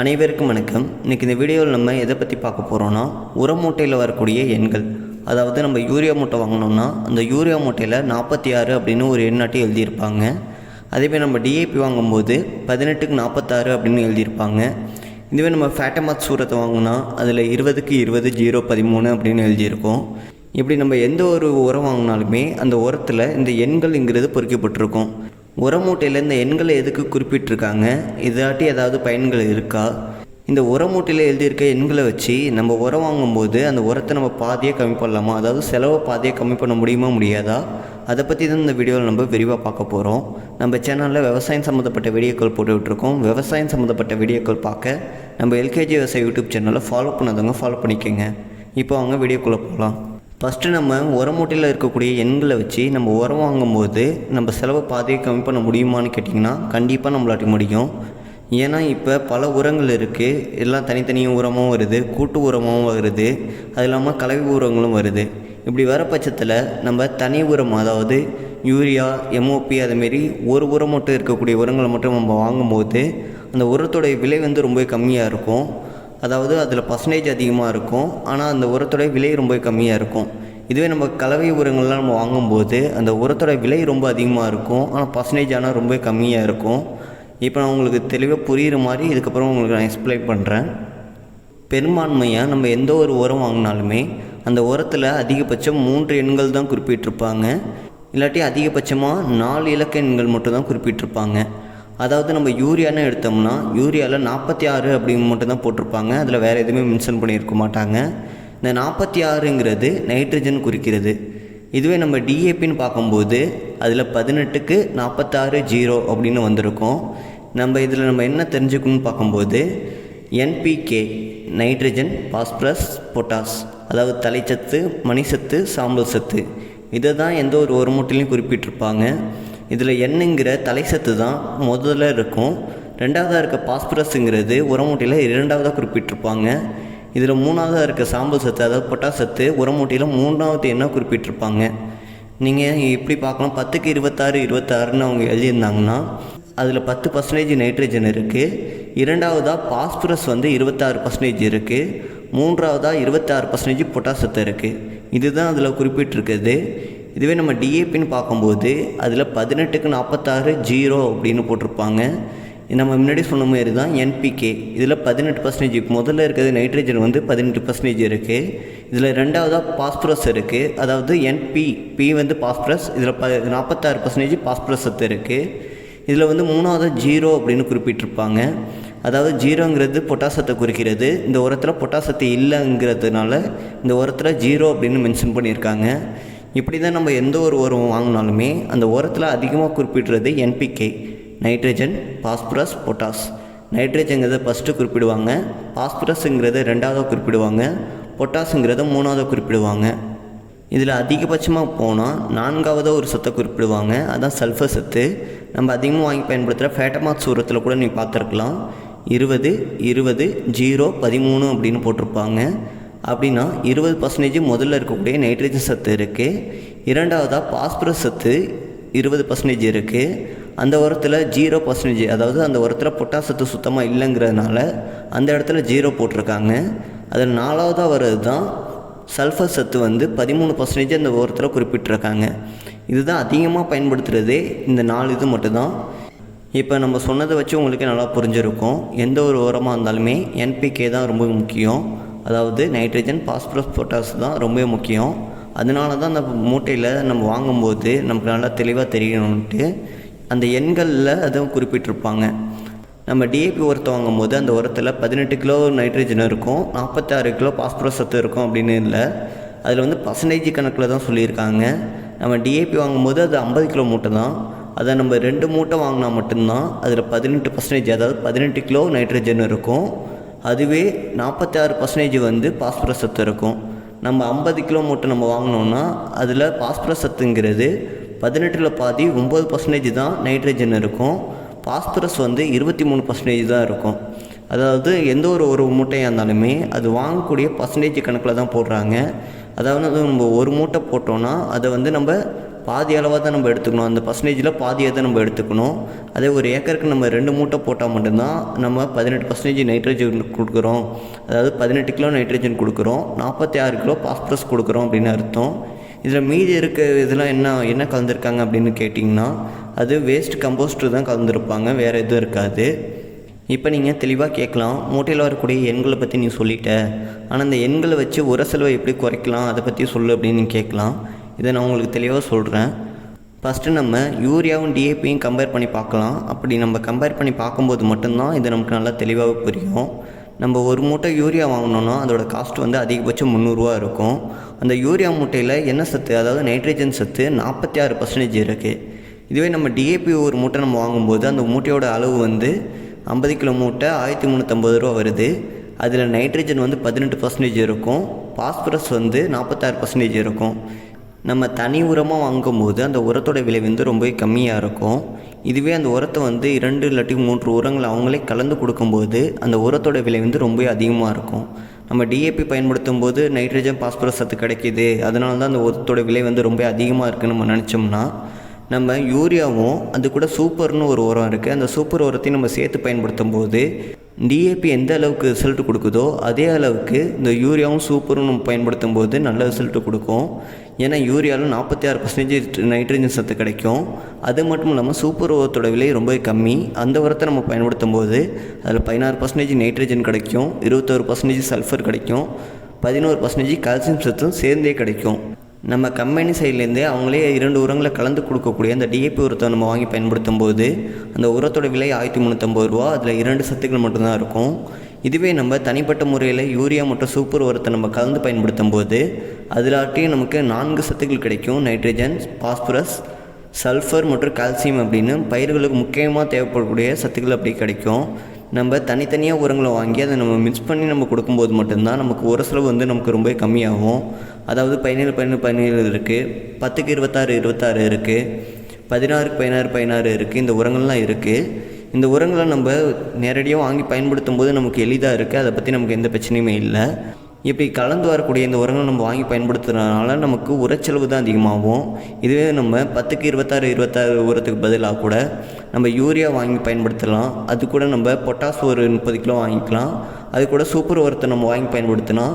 அனைவருக்கும் வணக்கம். இன்றைக்கி இந்த வீடியோவில் நம்ம எதை பற்றி பார்க்க போகிறோன்னா உர மூட்டையில் வரக்கூடிய எண்கள். அதாவது நம்ம யூரியா மூட்டை வாங்கினோம்னா அந்த யூரியா மூட்டையில் நாற்பத்தி ஆறு அப்படின்னு ஒரு எண்ணாட்டி எழுதியிருப்பாங்க. அதேமாதிரி நம்ம டிஏபி வாங்கும்போது பதினெட்டுக்கு நாற்பத்தாறு அப்படின்னு எழுதியிருப்பாங்க. இதுவே நம்ம ஃபேட்டமாத் சூரத்தை வாங்கினா அதில் இருபதுக்கு இருபது ஜீரோ பதிமூணு அப்படின்னு எழுதியிருக்கோம். இப்படி நம்ம எந்த ஒரு உரம் வாங்கினாலுமே அந்த உரத்தில் இந்த எண்கள்ங்கிறது பொறிக்கப்பட்டிருக்கும். உரமூட்டையில் இந்த எண்களை எதுக்கு குறிப்பிட்டிருக்காங்க? இதாட்டி ஏதாவது பயன்கள் இருக்கா? இந்த உர மூட்டையில் எழுதியிருக்க எண்களை வச்சு நம்ம உரம் வாங்கும்போது அந்த உரத்தை நம்ம பாதியாக கம்மி பண்ணலாமா? அதாவது செலவை பாதியாக கம்மி பண்ண முடியுமா முடியாதா? அதை பற்றி தான் இந்த வீடியோவில் நம்ம விரிவாக பார்க்க போகிறோம் நம்ம சேனலில் விவசாயம் சம்மந்தப்பட்ட வீடியோக்கள் போட்டுக்கிட்டுருக்கோம் விவசாயம் சம்மந்தப்பட்ட வீடியோக்கள் பார்க்க நம்ம எல்கேஜி விவசாய யூடியூப் சேனலை ஃபாலோ பண்ணாதவங்க ஃபாலோ பண்ணிக்கோங்க. இப்போ அவங்க வீடியோக்குள்ளே போகலாம். ஃபஸ்ட்டு நம்ம உரம் மூட்டையில் இருக்கக்கூடிய எண்களை வச்சு நம்ம உரம் வாங்கும்போது நம்ம செலவை பாதியை கம்மி பண்ண முடியுமான்னு கேட்டிங்கன்னா கண்டிப்பாக நம்மளாட்டி முடியும். ஏன்னா இப்போ பல உரங்கள் இருக்குது எல்லாம் தனித்தனி உரமும் வருது. கூட்டு உரமும் வருது. அது இல்லாமல் கலவை உரங்களும் வருது. இப்படி வர பட்சத்தில் நம்ம தனி உரம் அதாவது யூரியா எம்ஓபி அதுமாரி ஒரு உரம் மட்டும் இருக்கக்கூடிய உரங்களை மட்டும் நம்ம வாங்கும்போது அந்த உரத்தோடைய விலை வந்து ரொம்ப கம்மியாக இருக்கும். அதாவது அதில் பர்சன்டேஜ் அதிகமாக இருக்கும். ஆனால் அந்த உரத்தோடைய விலை ரொம்ப கம்மியாக இருக்கும். இதுவே நம்ம கலவை உரங்கள்லாம் நம்ம வாங்கும்போது அந்த உரத்தோட விலை ரொம்ப அதிகமாக இருக்கும். ஆனால் பர்சன்டேஜ் ஆனால் ரொம்ப கம்மியாக இருக்கும். இப்போ நான் உங்களுக்கு தெளிவாக புரிகிற மாதிரி இதுக்கப்புறம் உங்களுக்கு நான் எக்ஸ்பிளைன் பண்ணுறேன் பெரும்பான்மையாக நம்ம எந்த ஒரு உரம் வாங்கினாலுமே அந்த உரத்தில் அதிகபட்சம் மூன்று எண்கள் தான் குறிப்பிட்டிருப்பாங்க. இல்லாட்டி அதிகபட்சமாக நாலு இலக்க எண்கள் மட்டும் தான் குறிப்பிட்டிருப்பாங்க. அதாவது நம்ம யூரியான்னு எடுத்தோம்னா யூரியாவில் நாற்பத்தி ஆறு அப்படின்னு மட்டும் தான் போட்டிருப்பாங்க. அதில் வேறு எதுவுமே மென்ஷன் பண்ணியிருக்க மாட்டாங்க. இந்த நாற்பத்தி ஆறுங்கிறது நைட்ரஜன் குறிக்கிறது. இதுவே நம்ம டிஏபின்னு பார்க்கும்போது அதில் பதினெட்டுக்கு நாற்பத்தாறு ஜீரோ அப்படின்னு வந்திருக்கும். நம்ம இதில் நம்ம என்ன தெரிஞ்சுக்கணும்னு பார்க்கும்போது என்பிகே நைட்ரஜன் பாஸ்பரஸ் பொட்டாஸ் அதாவது தலைச்சத்து மணிசத்து சாம்பல் சத்து. இதை தான் எந்த ஒரு ஒரு குறிப்பிட்டிருப்பாங்க. இதில் எண்ணுங்கிற தலைச்சத்து தான் முதல்ல இருக்கும். ரெண்டாவதாக இருக்க பாஸ்பரஸுங்கிறது உரமூட்டையில் இரண்டாவதாக குறிப்பிட்டிருப்பாங்க. இதில் மூணாவதாக இருக்க சாம்பல் சத்து அதாவது பொட்டாஸ் சத்து உரமூட்டியில் மூணாவது என்ன குறிப்பிட்டிருப்பாங்க? நீங்கள் எப்படி பார்க்கலாம். பத்துக்கு இருபத்தாறு இருபத்தாறுன்னு அவங்க எழுதியிருந்தாங்கன்னா அதில் பத்து பர்சன்டேஜ் நைட்ரஜன் இருக்குது இரண்டாவதாக பாஸ்பரஸ் வந்து இருபத்தாறு பர்சன்டேஜ் இருக்குது மூன்றாவதாக இருபத்தாறு பர்சன்டேஜ் பொட்டாசத்து இருக்குது இதுதான் அதில் குறிப்பிட்டிருக்குது இதுவே நம்ம டிஏபின்னு பார்க்கும்போது அதில் பதினெட்டுக்கு நாற்பத்தாறு ஜீரோ அப்படின்னு போட்டிருப்பாங்க. நம்ம முன்னாடி சொன்ன மாதிரி தான் என்பிகே இதில் பதினெட்டு பர்சன்டேஜ் முதல்ல இருக்கிறது நைட்ரஜன் வந்து பதினெட்டு பர்சன்டேஜ் இருக்குது இதில் ரெண்டாவதாக பாஸ்பரஸ் இருக்குது அதாவது என்பி பி வந்து பாஸ்பரஸ் இதில் ப நாற்பத்தாறு பர்சன்டேஜ் பாஸ்பரஸ் சத்து இருக்குது இதில் வந்து மூணாவது ஜீரோ அப்படின்னு குறிப்பிட்டிருப்பாங்க. அதாவது ஜீரோங்கிறது பொட்டாசத்தை குறிக்கிறது. இந்த உரத்தில் பொட்டாசத்து இல்லைங்கிறதுனால இந்த உரத்தில் ஜீரோ அப்படின்னு மென்ஷன் பண்ணியிருக்காங்க. இப்படி தான் நம்ம எந்த ஒரு உரம் வாங்கினாலுமே அந்த உரத்தில் அதிகமாக குறிப்பிடுறது என்பிகே நைட்ரஜன் பாஸ்பரஸ் பொட்டாஸ். நைட்ரஜன்கிறத ஃபஸ்ட்டு குறிப்பிடுவாங்க. பாஸ்பரஸுங்கிறத ரெண்டாவதாக குறிப்பிடுவாங்க. பொட்டாஸுங்கிறத மூணாவதாக குறிப்பிடுவாங்க. இதில் அதிகபட்சமாக போனால் நான்காவதாக ஒரு சத்தை குறிப்பிடுவாங்க. அதான் சல்ஃபர் சத்து. நம்ம அதிகமாக வாங்கி பயன்படுத்துகிற ஃபேட்டமாத் சூரத்தில் கூட நீங்கள் பார்த்துருக்கலாம். இருபது இருபது ஜீரோ பதிமூணு அப்படின்னு போட்டிருப்பாங்க. அப்படின்னா இருபது பர்சன்டேஜ் முதல்ல இருக்கக்கூடிய நைட்ரஜன் சத்து இருக்குது இரண்டாவதாக பாஸ்பரஸ் சத்து இருபது பர்சன்டேஜ் இருக்குது அந்த உரத்தில் ஜீரோ பர்சன்டேஜ் அதாவது அந்த உரத்தில் பொட்டாசத்து சுத்தமாக இல்லைங்கிறதுனால அந்த இடத்துல ஜீரோ போட்டிருக்காங்க. அதில் நாலாவதாக வர்றது தான் சல்ஃபர் சத்து வந்து பதிமூணு பர்சன்டேஜ் அந்த உரத்தில் குறிப்பிட்டிருக்காங்க. இதுதான் அதிகமாக பயன்படுத்துகிறதே இந்த நாலு இது மட்டும்தான். இப்போ நம்ம சொன்னதை வச்சு உங்களுக்கு நல்லா புரிஞ்சிருக்கும். எந்த ஒரு உரமாக இருந்தாலுமே என்பிகே தான் ரொம்ப முக்கியம். அதாவது நைட்ரஜன் பாஸ்பரஸ் பொட்டாஸ் தான் ரொம்ப முக்கியம். அதனால தான் அந்த மூட்டையில் நம்ம வாங்கும்போது நமக்கு நல்லா தெளிவாக தெரியணுன்ட்டு அந்த எண்களில் அதுவும் குறிப்பிட்டிருப்பாங்க. நம்ம டிஏபி உரத்தை வாங்கும்போது அந்த உரத்தில் பதினெட்டு கிலோ நைட்ரஜன் இருக்கும் நாற்பத்தாறு கிலோ பாஸ்பரஸ் சத்து இருக்கும் அப்படின்னு இல்லை. அதில் வந்து பர்சன்டேஜ் கணக்கில் தான் சொல்லியிருக்காங்க. நம்ம டிஏபி வாங்கும்போது அது ஐம்பது கிலோ மூட்டை தான். அதை நம்ம ரெண்டு மூட்டை வாங்கினா மட்டும்தான் அதில் பதினெட்டு பர்சன்டேஜ் அதாவது பதினெட்டு கிலோ நைட்ரஜன் இருக்கும். அதுவே நாற்பத்தாறு பர்சன்டேஜ் வந்து பாஸ்பரஸ் சத்து இருக்கும். நம்ம ஐம்பது கிலோ மூட்டை நம்ம வாங்கினோன்னா அதில் பாஸ்பரஸ் சத்துங்கிறது பதினெட்டில் பாதி ஒம்பது பர்சன்டேஜ் தான் நைட்ரஜன் இருக்கும். பாஸ்பரஸ் வந்து இருபத்தி மூணு பர்சன்டேஜ் தான் இருக்கும். அதாவது எந்த ஒரு ஒரு மூட்டையாக இருந்தாலுமே அது வாங்கக்கூடிய பர்சன்டேஜ் கணக்கில் தான் போடுறாங்க. அதாவது நம்ம ஒரு மூட்டை போட்டோன்னா அதை வந்து நம்ம பாதி அளவாக தான் நம்ம எடுத்துக்கணும். அந்த பர்சன்டேஜில் பாதியாக தான் நம்ம எடுத்துக்கணும். அதே ஒரு ஏக்கருக்கு நம்ம ரெண்டு மூட்டை போட்டால் மட்டும்தான் நம்ம பதினெட்டு பர்சன்டேஜ் நைட்ரஜன் கொடுக்குறோம். அதாவது பதினெட்டு கிலோ நைட்ரஜன் கொடுக்குறோம். நாற்பத்தி ஆறு கிலோ பாஸ்பரஸ் கொடுக்குறோம் அப்படின்னு அர்த்தம். இதில் மீதி இருக்க இதெல்லாம் என்ன என்ன கலந்துருக்காங்க அப்படின்னு கேட்டிங்கன்னா அது வேஸ்ட் கம்போஸ்ட்டு தான் கலந்துருப்பாங்க வேறு எதுவும் இருக்காது. இப்போ நீங்கள் தெளிவாக கேட்கலாம் மூட்டையில் வரக்கூடிய எண்களை பற்றி நீ சொல்லிட்ட. ஆனால் அந்த எண்களை வச்சு உர செலவை எப்படி குறைக்கலாம் அதை பற்றி சொல்லு அப்படின்னு நீ கேட்கலாம். இதை நான் உங்களுக்கு தெளிவாக சொல்கிறேன் ஃபஸ்ட்டு நம்ம யூரியாவும் டிஏபியும் கம்பேர் பண்ணி பார்க்கலாம். அப்படி நம்ம கம்பேர் பண்ணி பார்க்கும்போது மட்டும்தான் இது நமக்கு நல்லா தெளிவாக புரியும். நம்ம ஒரு மூட்டை யூரியா வாங்கினோன்னா அதோட காஸ்ட் வந்து அதிகபட்சம் முந்நூறுரூவா இருக்கும். அந்த யூரியா மூட்டையில் என்ன சத்து அதாவது நைட்ரஜன் சத்து நாற்பத்தி ஆறு பர்சன்டேஜ் இருக்குது இதுவே நம்ம டிஏபி ஒரு மூட்டை நம்ம வாங்கும்போது அந்த மூட்டையோட அளவு வந்து ஐம்பது கிலோ மூட்டை ஆயிரத்தி முந்நூற்றம்பது ரூபா வருது. அதில் நைட்ரஜன் வந்து பதினெட்டு பர்சன்டேஜ் இருக்கும். பாஸ்பரஸ் வந்து நாற்பத்தாறு பர்சன்டேஜ் இருக்கும். நம்ம தனி உரமாக வாங்கும்போது அந்த உரத்தோட விலை வந்து ரொம்ப கம்மியாக இருக்கும். இதுவே அந்த உரத்தை வந்து இரண்டு இல்லாட்டி மூன்று உரங்களை அவங்களே கலந்து கொடுக்கும்போது அந்த உரத்தோட விலை வந்து ரொம்ப அதிகமாக இருக்கும். நம்ம டிஏபி பயன்படுத்தும் போது நைட்ரஜன் பாஸ்பரஸ் சத்து கிடைக்கிது. அதனால தான் அந்த உரத்தோட விலை வந்து ரொம்ப அதிகமாக இருக்குன்னு நம்ம நினச்சோம்னா நம்ம யூரியாவும் அது கூட சூப்பர்னு ஒரு உரம் இருக்குது அந்த சூப்பர் உரத்தையும் நம்ம சேர்த்து பயன்படுத்தும் போது டிஏபி எந்த அளவுக்கு ரிசல்ட் கொடுக்குதோ அதே அளவுக்கு இந்த யூரியாவும் சூப்பரும் நம்ம பயன்படுத்தும் போது நல்ல ரிசல்ட் கொடுக்கும். ஏன்னா யூரியாவில் நாற்பத்தி ஆறு பர்சன்டேஜ் நைட்ரஜன் சத்து கிடைக்கும். அது மட்டும் இல்லாமல் சூப்பர் உரத்தோட விலை ரொம்ப கம்மி. அந்த உரத்தை நம்ம பயன்படுத்தும் போது அதில் பதினாறு பர்சன்டேஜ் நைட்ரஜன் கிடைக்கும். இருபத்தோரு பர்சன்டேஜ் சல்ஃபர் கிடைக்கும். பதினோரு பர்சன்டேஜ் கால்சியம் சத்தும் சேர்ந்தே கிடைக்கும். நம்ம கம்பெனி சைட்லேருந்து அவங்களே இரண்டு உரங்களை கலந்து கொடுக்கக்கூடிய அந்த டிஏபி உரத்தை நம்ம வாங்கி பயன்படுத்தும் போது அந்த உரத்தோட விலை ஆயிரத்தி முந்நூற்றம்பது ரூபா அதில் இரண்டு சத்துக்கள் மட்டும்தான் இருக்கும். இதுவே நம்ம தனிப்பட்ட முறையில் யூரியா மற்றும் சூப்பர் உரத்தை நம்ம கலந்து பயன்படுத்தும் போது அதிலாட்டியும் நமக்கு நான்கு சத்துக்கள் கிடைக்கும். நைட்ரஜன் பாஸ்பரஸ் சல்ஃபர் மற்றும் கால்சியம் அப்படின்னு பயிர்களுக்கு முக்கியமாக தேவைப்படக்கூடிய சத்துக்கள் அப்படி கிடைக்கும். நம்ம தனித்தனியாக உரங்களை வாங்கி அதை நம்ம மிக்ஸ் பண்ணி நம்ம கொடுக்கும்போது மட்டும்தான் நமக்கு ஒரு செலவு வந்து நமக்கு ரொம்ப கம்மியாகும். அதாவது பதினேழு பதினேழு பதினேழு இருக்குது பத்துக்கு இருபத்தாறு இருபத்தாறு இருக்குது பதினாறுக்கு பதினாறு பதினாறு இருக்குது இந்த உரங்கள்லாம் இருக்குது இந்த உரங்களை நம்ம நேரடியாக வாங்கி பயன்படுத்தும் போது நமக்கு எளிதாக இருக்குது அதை பற்றி நமக்கு எந்த பிரச்சனையுமே இல்லை. இப்படி கலந்து வரக்கூடிய இந்த உரங்களை நம்ம வாங்கி பயன்படுத்துறதுனால நமக்கு உரச்செலவு தான் அதிகமாகும். இதுவே நம்ம பத்துக்கு இருபத்தாறு இருபத்தாறு உரத்துக்கு பதிலாக கூட நம்ம யூரியா வாங்கி பயன்படுத்தலாம். அது கூட நம்ம பொட்டாஸ் ஒரு முப்பது கிலோ வாங்கிக்கலாம். அது கூட சூப்பர் உரத்தை நம்ம வாங்கி பயன்படுத்தினா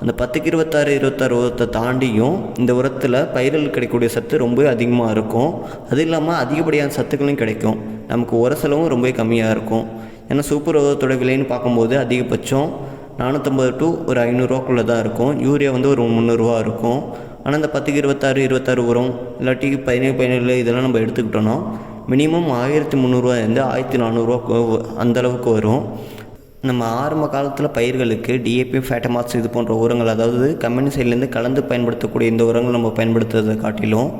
அந்த பத்துக்கு இருபத்தாறு இருபத்தாறு உரத்தை தாண்டியும் இந்த உரத்தில் பயிர்கள் கிடைக்கக்கூடிய சத்து ரொம்ப அதிகமாக இருக்கும். அது இல்லாமல் அதிகப்படியான சத்துக்களும் கிடைக்கும். நமக்கு உர செலவும் ரொம்ப கம்மியாக இருக்கும். ஏன்னா சூப்பர் உரத்தோட விலைன்னு பார்க்கும்போது அதிகபட்சம் நானூற்றம்பது டு ஒரு ஐநூறுரூவாக்குள்ளே தான் இருக்கும். யூரியா வந்து ஒரு முந்நூறுரூவா இருக்கும். ஆனால் இந்த பத்துக்கு இருபத்தாறு இருபத்தாறு உரம் இல்லாட்டி பதினேழு பதினேழு இதெல்லாம் நம்ம எடுத்துக்கிட்டோன்னா மினிமம் ஆயிரத்தி முந்நூறுரூவாயிருந்து ஆயிரத்தி நானூறுரூவா அந்தளவுக்கு வரும். நம்ம ஆரம்ப காலத்தில் பயிர்களுக்கு டிஏபி ஃபேட்டமாஸ் இது போன்ற உரங்கள் அதாவது கம்பெனி சைட்லேருந்து கலந்து பயன்படுத்தக்கூடிய இந்த உரங்கள் நம்ம பயன்படுத்துறதை காட்டிலும்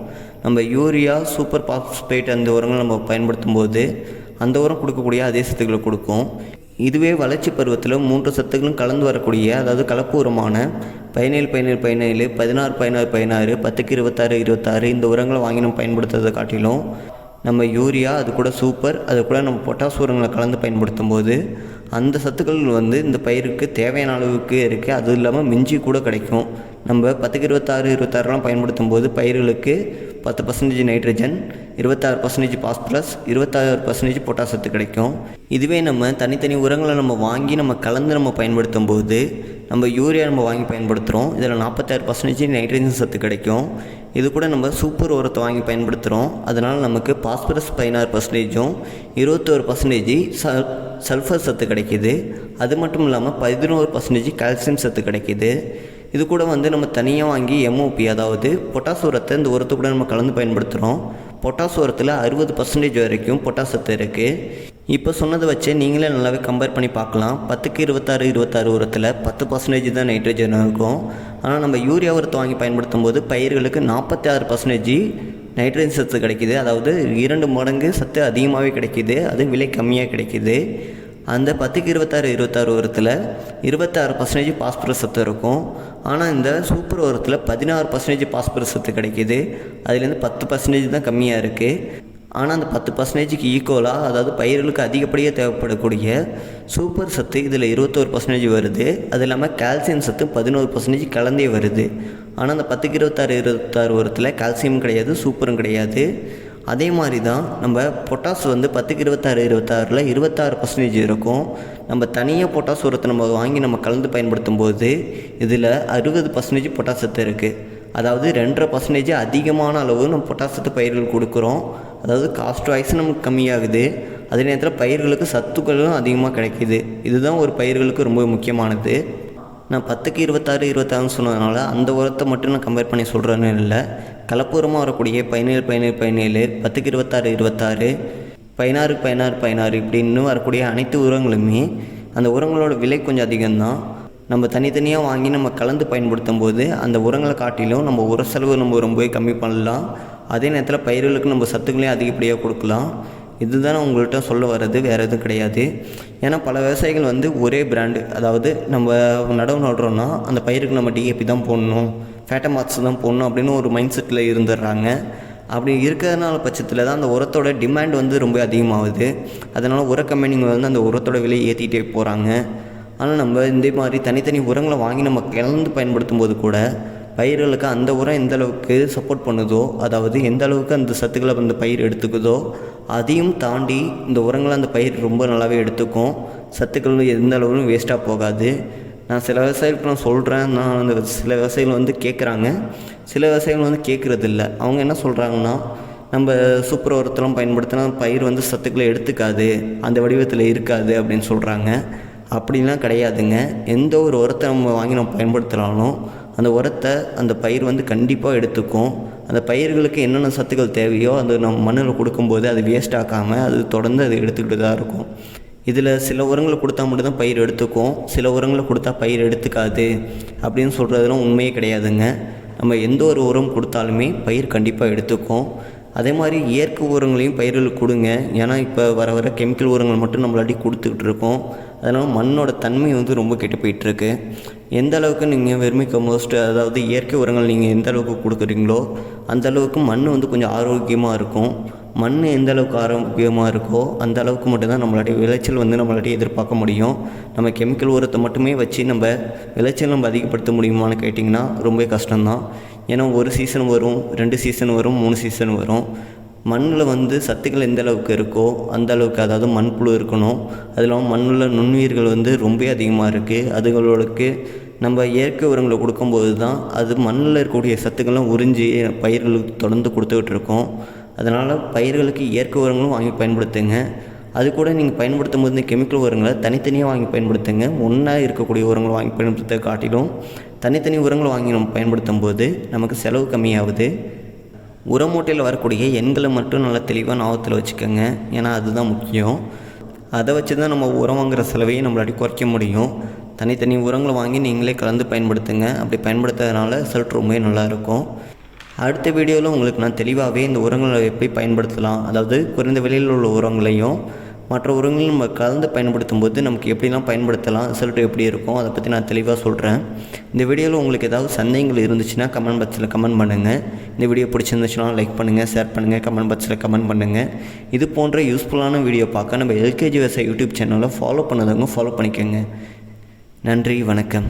நம்ம யூரியா சூப்பர் பாஸ்பேட் அந்த உரங்கள் நம்ம பயன்படுத்தும் போது அந்த உரம் கொடுக்கக்கூடிய அதே சத்துக்களை கொடுக்கும். இதுவே வளர்ச்சி பருவத்தில் மூன்று சத்துக்களும் கலந்து வரக்கூடிய அதாவது கலப்பு உரமான பதினேழு பதினேழு பதினேழு பதினாறு பதினாறு பதினாறு பத்துக்கு இருபத்தாறு இருபத்தாறு இந்த உரங்களை வாங்கி நம்ம பயன்படுத்துறதை காட்டிலும் நம்ம யூரியா அது கூட சூப்பர் அது கூட நம்ம பொட்டாசு உரங்களை கலந்து பயன்படுத்தும் போது அந்த சத்துக்கள் வந்து இந்த பயிருக்கு தேவையான அளவுக்கு இருக்குது அதுவும் இல்லாமல் மிஞ்சி கூட கிடைக்கும். நம்ம பத்துக்கு இருபத்தாறு இருபத்தாறுலாம் பயன்படுத்தும் போது பயிர்களுக்கு பத்து பர்சன்டேஜ் நைட்ரஜன் இருபத்தாறு பர்சன்டேஜ் பாஸ்பரஸ் இருபத்தாறு பர்சன்டேஜ் பொட்டாசத்து கிடைக்கும். இதுவே நம்ம தனித்தனி உரங்களை நம்ம வாங்கி நம்ம கலந்து நம்ம பயன்படுத்தும் போது நம்ம யூரியா நம்ம வாங்கி பயன்படுத்துகிறோம் இதில் நாற்பத்தாறு பர்சன்டேஜ் நைட்ரஜன் சத்து கிடைக்கும். இது கூட நம்ம சூப்பர் உரத்தை வாங்கி பயன்படுத்துகிறோம் அதனால் நமக்கு பாஸ்பரஸ் பதினாறு பர்சன்டேஜும் இருபத்தோரு பர்சன்டேஜ் சல் சல்ஃபர் சத்து கிடைக்கிது. அது மட்டும் இல்லாமல் பதினோரு பர்சன்டேஜ் கால்சியம் சத்து கிடைக்கிது. இது கூட வந்து நம்ம தனியாக வாங்கி எம்ஓபி அதாவது பொட்டாஸ் உரத்தை இந்த உரத்தை கூட நம்ம கலந்து பயன்படுத்துகிறோம் பொட்டாஸ் உரத்தில் அறுபது பர்சன்டேஜ் வரைக்கும் பொட்டாஸ் சத்து இருக்குது இப்போ சொன்னதை வச்சு நீங்களே நல்லாவே கம்பேர் பண்ணி பார்க்கலாம். பத்துக்கு இருபத்தாறு இருபத்தாறு உரத்தில் பத்து பர்சன்டேஜ் தான் நைட்ரஜன் இருக்கும். ஆனால் நம்ம யூரியா உரத்தை வாங்கி பயன்படுத்தும் போது பயிர்களுக்கு நாற்பத்தி ஆறு பர்சன்டேஜ் நைட்ரஜன் சத்து கிடைக்கிது. அதாவது இரண்டு மடங்கு சத்து அதிகமாகவே கிடைக்கிது. அது விலை கம்மியாக கிடைக்கிது. அந்த பத்துக்கு இருபத்தாறு இருபத்தாறு உரத்தில் இருபத்தாறு பர்சன்டேஜ் பாஸ்பரஸ் சத்து இருக்கும். ஆனால் இந்த சூப்பர் உரத்தில் பதினாறு பர்சன்டேஜ் பாஸ்பரஸ் சத்து கிடைக்கிது. அதுலேருந்து பத்து பர்சன்டேஜ் தான் கம்மியாக இருக்குது ஆனால் அந்த பத்து பர்சன்டேஜுக்கு ஈக்குவலாக அதாவது பயிர்களுக்கு அதிகப்படியாக தேவைப்படக்கூடிய சூப்பர் சத்து இதில் இருபத்தோரு பர்சன்டேஜ் வருது. அது இல்லாமல் கால்சியம் சத்து பதினோரு பர்சன்டேஜ் கலந்தே வருது. ஆனால் அந்த பத்துக்கு இருபத்தாறு இருபத்தாறு உரத்தில் கால்சியம் கிடையாது சூப்பரும் கிடையாது. அதே மாதிரி தான் நம்ம பொட்டாஸ் வந்து பத்துக்கு இருபத்தாறு இருபத்தாறில் இருபத்தாறு பர்சன்டேஜ் இருக்கும். நம்ம தனியாக பொட்டாஸ் உரத்தை நம்ம வாங்கி நம்ம கலந்து பயன்படுத்தும் போது இதில் அறுபது பர்சன்டேஜ் பொட்டாசத்து இருக்குது அதாவது ரெண்டரை பர்சன்டேஜ் அதிகமான அளவு நம்ம பொட்டாசத்து பயிர்கள் கொடுக்குறோம். அதாவது காஸ்ட் வைஸ் நமக்கு கம்மியாகுது. அதே நேரத்தில் பயிர்களுக்கு சத்துக்களும் அதிகமாக கிடைக்கிது. இதுதான் ஒரு பயிர்களுக்கு ரொம்ப முக்கியமானது. நான் பத்துக்கு இருபத்தாறு இருபத்தாறுன்னு சொன்னதுனால அந்த உரத்தை மட்டும் நான் கம்பேர் பண்ணி சொல்கிறேன்னு இல்லை. கலப்புரமாக வரக்கூடிய பதினேழு பதினேழு பதினேழு பத்துக்கு இருபத்தாறு இருபத்தாறு பதினாறு பதினாறு பதினாறு இப்படின்னு வரக்கூடிய அனைத்து உரங்களுமே அந்த உரங்களோட விலை கொஞ்சம் அதிகம்தான். நம்ம தனித்தனியாக வாங்கி நம்ம கலந்து பயன்படுத்தும் போது அந்த உரங்களை காட்டிலும் நம்ம உர செலவு நம்ம ரொம்பவே கம்மி பண்ணலாம். அதே நேரத்தில் பயிர்களுக்கு நம்ம சத்துக்களையும் அதிகப்படியாக கொடுக்கலாம். இதுதான் உங்கள்கிட்ட சொல்ல வர்றது வேறு எதுவும் கிடையாது. ஏன்னா பல விவசாயிகள் வந்து ஒரே பிராண்டு அதாவது நம்ம நடவு நடுறோன்னா அந்த பயிருக்கு நம்ம டிஏபி தான் போடணும் ஃபேட்டமாக்ஸ் தான் போடணும் அப்படின்னு ஒரு மைண்ட் செட்டில் இருந்துடுறாங்க. அப்படி இருக்கிறதுனால பட்சத்தில் தான் அந்த உரத்தோட டிமாண்ட் வந்து ரொம்ப அதிகமாகுது. அதனால் உர கம்பெனிங்க வந்து அந்த உரத்தோட விலையை ஏற்றிக்கிட்டே போகிறாங்க ஆனால் நம்ம இந்த மாதிரி தனித்தனி உரங்களை வாங்கி நம்ம கலந்து பயன்படுத்தும் போது கூட பயிர்களுக்கு அந்த உரம் எந்த அளவுக்கு சப்போர்ட் பண்ணுதோ அதாவது எந்த அளவுக்கு அந்த சத்துக்களை அந்த பயிர் எடுத்துக்குதோ அதையும் தாண்டி இந்த உரங்களை அந்த பயிர் ரொம்ப நல்லாவே எடுத்துக்கும். சத்துக்கள் எந்த அளவுலும் வேஸ்ட்டாக போகாது. நான் சில விவசாயிகளுக்கு நான் சொல்கிறேன் நான் அந்த சில விவசாயிகள் வந்து கேட்குறாங்க சில விவசாயிகள் வந்து கேட்குறது இல்லை அவங்க என்ன சொல்கிறாங்கன்னா நம்ம சூப்பர் உரத்தெல்லாம் பயன்படுத்தினா பயிர் வந்து சத்துக்களை எடுத்துக்காது. அந்த வடிவத்தில் இருக்காது அப்படின்னு சொல்கிறாங்க அப்படிலாம் கிடையாதுங்க. எந்த ஒரு உரத்தை நம்ம வாங்கி நம்ம பயன்படுத்துகிறாலும் அந்த உரத்தை அந்த பயிர் வந்து கண்டிப்பாக எடுத்துக்கும். அந்த பயிர்களுக்கு என்னென்ன சத்துக்கள் தேவையோ அது நம்ம மண்ணில் கொடுக்கும்போது அது வேஸ்ட் ஆக்காமல் அது தொடர்ந்து அது எடுத்துக்கிட்டு தான் இருக்கும். இதில் சில உரங்களை கொடுத்தா மட்டும்தான் பயிர் எடுத்துக்கும். சில உரங்களை கொடுத்தா பயிர் எடுத்துக்காது அப்படின்னு சொல்கிறதுலாம் உண்மையே கிடையாதுங்க. நம்ம எந்த ஒரு உரம் கொடுத்தாலுமே பயிர் கண்டிப்பாக எடுத்துக்கும். அதே மாதிரி இயற்கை உரங்களையும் பயிர்களுக்கு கொடுங்க. ஏன்னா இப்போ வர வர கெமிக்கல் உரங்கள் மட்டும் நம்மளாட்டி கொடுத்துக்கிட்டு இருக்கோம். அதனால் மண்ணோட தன்மை வந்து ரொம்ப கெட்டு போயிட்டுருக்கு. எந்த அளவுக்கு நீங்கள் வெறுமை கம்போஸ்ட் அதாவது இயற்கை உரங்கள் நீங்கள் எந்த அளவுக்கு கொடுக்குறீங்களோ அந்த அளவுக்கு மண் வந்து கொஞ்சம் ஆரோக்கியமாக இருக்கும். மண் எந்த அளவுக்கு ஆரோக்கியமாக இருக்கோ அந்த அளவுக்கு மட்டும்தான் நம்மளுடைய விளைச்சல் வந்து நம்மளுடைய எதிர்பார்க்க முடியும். நம்ம கெமிக்கல் உரத்தை மட்டுமே வச்சு நம்ம விளைச்சல் நம்ம அதிகப்படுத்த முடியுமான்னு கேட்டிங்கன்னா ரொம்ப கஷ்டம்தான். ஏன்னா ஒரு சீசன் வரும் ரெண்டு சீசன் வரும் மூணு சீசன் வரும். மண்ணில் வந்து சத்துக்கள் எந்த அளவுக்கு இருக்கோ அந்த அளவுக்கு அதாவது மண்புழு இருக்கணும். அது இல்லாமல் மண்ணில் நுண்ணுயிர்கள் வந்து ரொம்ப அதிகமாக இருக்குது அதுகளுக்கு நம்ம இயற்கை உரங்களை கொடுக்கும்போது தான் அது மண்ணில் இருக்கக்கூடிய சத்துக்கள்லாம் உறிஞ்சி பயிர்களுக்கு தொடர்ந்து கொடுத்துக்கிட்டு இருக்கோம். அதனால் பயிர்களுக்கு இயற்கை உரங்களும் வாங்கி பயன்படுத்துங்க. அது கூட நீங்கள் பயன்படுத்தும் போது இந்த கெமிக்கல் உரங்களை தனித்தனியாக வாங்கி பயன்படுத்துங்க. ஒன்றா இருக்கக்கூடிய உரங்களை வாங்கி பயன்படுத்த காட்டிலும் தனித்தனி உரங்களை வாங்கி நம்ம பயன்படுத்தும் போது நமக்கு செலவு கம்மியாகுது. உரம் மூட்டையில் வரக்கூடிய எண்களை மட்டும் நல்லா தெளிவாக ஞாபகத்தில் வச்சுக்கோங்க. ஏன்னா அதுதான் முக்கியம். அதை வச்சு தான் நம்ம உரம் வாங்குகிற செலவையும் நம்மளாடி குறைக்க முடியும். தனித்தனி உரங்களை வாங்கி நீங்களே கலந்து பயன்படுத்துங்க. அப்படி பயன்படுத்துறதுனால ரிசல்ட் ரொம்பவே நல்லாயிருக்கும் அடுத்த வீடியோவில் உங்களுக்கு நான் தெளிவாகவே இந்த உரங்களை எப்படி பயன்படுத்தலாம். அதாவது குறைந்த விலையில் உள்ள உரங்களையும் மற்ற உரங்களையும் நம்ம கலந்து பயன்படுத்தும் போது நமக்கு எப்படிலாம் பயன்படுத்தலாம் ரிசல்ட் எப்படி இருக்கும் அதை பற்றி நான் தெளிவாக சொல்கிறேன் இந்த வீடியோவில் உங்களுக்கு ஏதாவது சந்தேகங்கள் இருந்துச்சுன்னா கமெண்ட் பாக்ஸில் கமெண்ட் பண்ணுங்கள் இந்த வீடியோ பிடிச்சிருந்துச்சுன்னா லைக் பண்ணுங்கள் ஷேர் பண்ணுங்கள் கமெண்ட் பாக்ஸில் கமெண்ட் பண்ணுங்கள் இது போன்ற யூஸ்ஃபுல்லான வீடியோ பார்க்க நம்ம எல்கேஜி விவசாய யூடியூப் சேனலை ஃபாலோ பண்ணதவங்க ஃபாலோ பண்ணிக்கோங்க. நன்றி வணக்கம்.